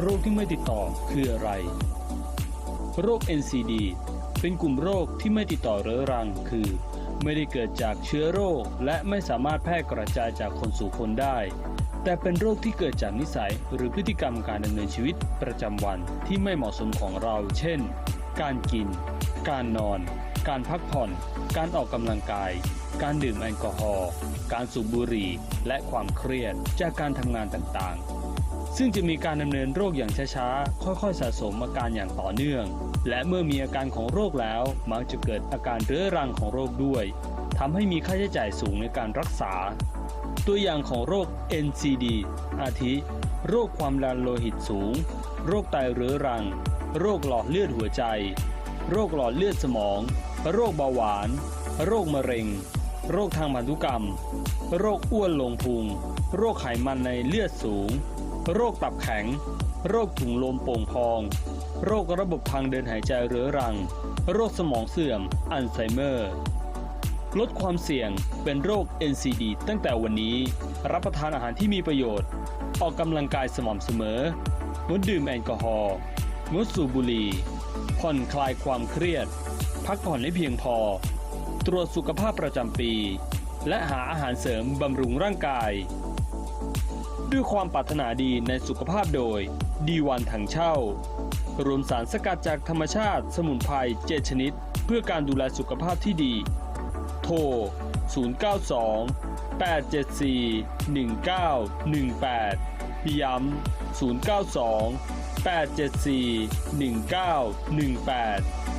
โรคที่ไม่ติดต่อคืออะไร โรค NCD เป็นกลุ่มโรคที่ไม่ติดต่อเรื้อรัง คือ ไม่ได้เกิดจากเชื้อโรค และไม่สามารถแพร่กระจายจากคนสู่คนได้ แต่เป็นโรคที่เกิดจากนิสัยหรือพฤติกรรมการดำเนินชีวิตประจำวันที่ไม่เหมาะสมของเรา เช่น การกิน การนอน การพักผ่อน การออกกำลังกาย การดื่มแอลกอฮอล์ การสูบบุหรี่ และความเครียดจากการทำงานต่างๆ ซึ่งจะมีการดำเนินโรคอย่างช้าๆ ค่อยๆ สะสมอาการอย่างต่อเนื่อง และเมื่อมีอาการของโรคแล้ว มักจะเกิดอาการเรื้อรังของโรคด้วยทำให้มีค่าใช้จ่ายสูงในการรักษา ตัวอย่างของโรค NCD อาทิ โรคความดันโลหิตสูง โรคไตเรื้อรัง โรคหลอดเลือดหัวใจ โรคหลอดเลือดสมอง โรคเบาหวาน โรคมะเร็ง โรคทางพันธุกรรม โรคอ้วนลงพุง โรคไขมันในเลือดสูง โรคตับแข็ง โรคถุงลมโป่งพอง โรคระบบทางเดินหายใจเรื้อรัง โรคสมองเสื่อม อัลไซเมอร์ ลดความเสี่ยงเป็นโรค NCD ตั้งแต่วันนี้ รับประทานอาหารที่มีประโยชน์ ออกกำลังกายสม่ำเสมองดดื่มแอลกอฮอล์งดสูบบุหรี่ผ่อนคลายความเครียด พักผ่อนให้เพียงพอ ตรวจสุขภาพประจำปี และหาอาหารเสริมบำรุงร่างกาย ด้วยความปรารถนาดีในสุขภาพโดยดีวันถังเช่า รวมสารสกัดจากธรรมชาติสมุนไพร7ชนิด เพื่อการดูแลสุขภาพที่ดี โทร 092 874 1918 ย้ำ092 874 1918